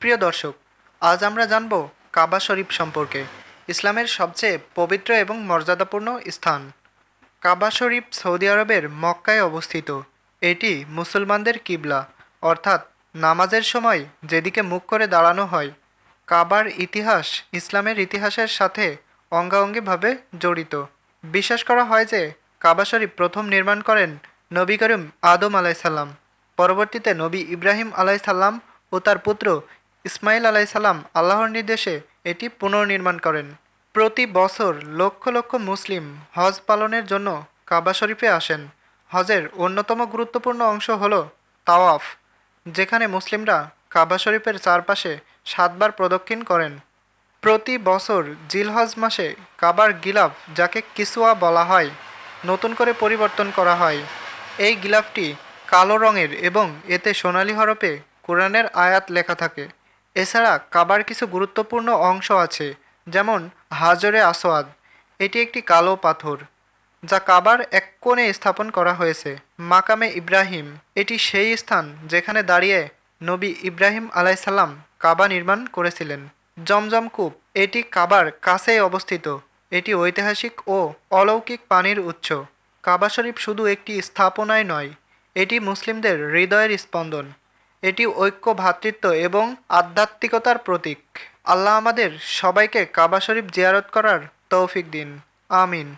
প্রিয় দর্শক, আজ আমরা জানব কাবা শরীফ সম্পর্কে, ইসলামের সবচেয়ে পবিত্র এবং মর্যাদাপূর্ণ স্থান। কাবা শরীফ সৌদি আরবের মক্কায় অবস্থিত। এটি মুসলমানদের কিবলা, অর্থাৎ নামাজের সময় যেদিকে মুখ করে দাঁড়ানো হয়, কাবার ইতিহাস ইসলামের ইতিহাসের সাথে অঙ্গাঙ্গিভাবে জড়িত। বিশ্বাস করা হয় যে কাবা শরীফ প্রথম নির্মাণ করেন নবী করিম আদম আলাইসাল্লাম পরবর্তীতে নবী ইব্রাহিম আলাইসাল্লাম ও তার পুত্র ইসমাইল আলাইসাল্লাম আল্লাহর নির্দেশে এটি পুনর্নির্মাণ করেন। প্রতি বছর লক্ষ লক্ষ মুসলিম হজ পালনের জন্য কাবা শরীফে আসেন। হজের অন্যতম গুরুত্বপূর্ণ অংশ হল তাওয়াফ, যেখানে মুসলিমরা কাবা শরীফের চারপাশে সাতবার প্রদক্ষিণ করেন। প্রতি বছর জিলহজ মাসে কাবার গিলাফ, যাকে কিসুয়া বলা হয়, নতুন করে পরিবর্তন করা হয়। এই গিলাফটি কালো রঙের এবং এতে সোনালী হরফে কোরআনের আয়াত লেখা থাকে। এছাড়া কাবার কিছু গুরুত্বপূর্ণ অংশ আছে, যেমন হাজরে আসোয়াদ এটি একটি কালো পাথর, যা কাবার এক কোণে স্থাপন করা হয়েছে, মাকামে ইব্রাহিম। এটি সেই স্থান যেখানে দাঁড়িয়ে নবী ইব্রাহিম আলাইসাল্লাম কাবা নির্মাণ করেছিলেন। জমজম কূপ, এটি কাবার কাছেই অবস্থিত। এটি ঐতিহাসিক ও অলৌকিক পানির উৎস। কাবা শরীফ শুধু একটি স্থাপনায় নয়, এটি মুসলিমদের হৃদয়ের স্পন্দন। এটি ঐক্য ভ্রাতৃত্ব এবং আধ্যাত্মিকতার প্রতীক। আল্লাহ আমাদের সবাইকে কাবা শরীফ জিয়ারত করার তৌফিক দিন। আমিন।